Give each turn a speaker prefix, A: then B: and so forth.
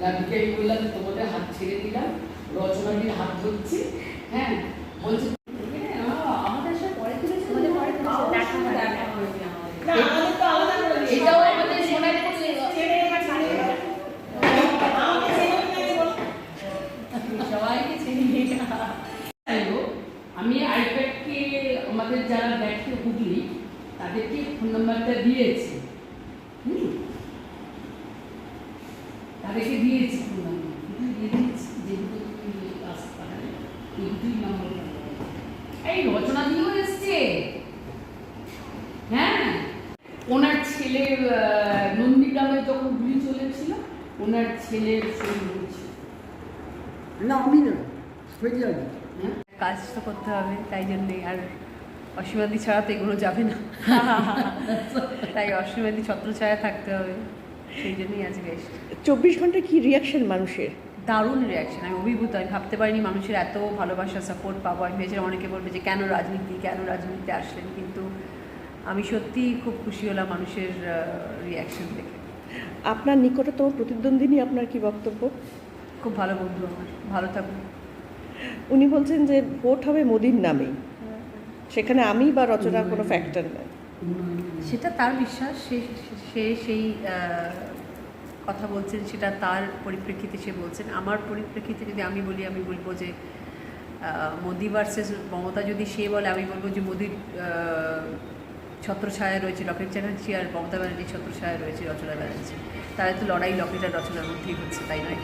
A: রাধিকে আমি বললাম তোমাদের হাত ছেড়ে দিলাম রচনাটির হাত ধরছি হ্যাঁ? বলছে
B: দিলে আমি
A: আইপ্যাডকে আমাদের যারা দেখে হুগলি তাদেরকে ফোন নাম্বারটা দিয়েছি। তাদেরকে দিয়েছি এই রচনা দিয়েও এসছে হ্যাঁ ওনার ছেলে নন্দীগ্রামে যখন গুলি চলেছিল ওনার ছেলের
C: না আমি না যাবে
D: কাজ তো করতে হবে তাই জন্যে আর অসীমাদি ছাড়া তো এগুলো যাবে না। তাই অসীমাদি ছত্রছায়া থাকতে হবে। সেই জন্যই আজকে এসেছি।
E: চব্বিশ ঘণ্টা কি রিয়াকশন মানুষের?
D: দারুণ রিয়াকশন আমি অভিভূত আমি ভাবতে পারিনি মানুষের এত ভালোবাসা সাপোর্ট পাবো। আমি ভেবেছিলাম অনেকে বলবে যে কেন রাজনীতি? কেন রাজনীতিতে আসলেন? কিন্তু আমি সত্যিই খুব খুশি হলাম মানুষের রিয়াকশন দেখে।
E: আপনার নিকটতম প্রতিদ্বন্দ্বিনী আপনার কি বক্তব্য?
D: খুব ভালো বন্ধু আমার। ভালো থাকুন।
E: উনি বলছেন যে ভোট হবে মোদির নামেই। সেখানে আমি বা রচনা কোনো ফ্যাক্টর নেই।
D: সেটা তার বিশ্বাস, সে সে সেই কথা বলছেন, সেটা তার পরিপ্রেক্ষিতে সে বলছেন। আমার পরিপ্রেক্ষিতে যদি আমি বলি, আমি বলব যে মোদি ভার্সেস মমতা যদি সে বলে, আমি বলব যে মোদির ছত্রছায়া রয়েছে লকেট চ্যাটার্জি আর মমতা ব্যানার্জির ছত্রছায়া রয়েছে রচনা ব্যানার্জি। তাহলে তো লড়াই লকেট আর রচনার মধ্যেই হচ্ছে, তাই নয়?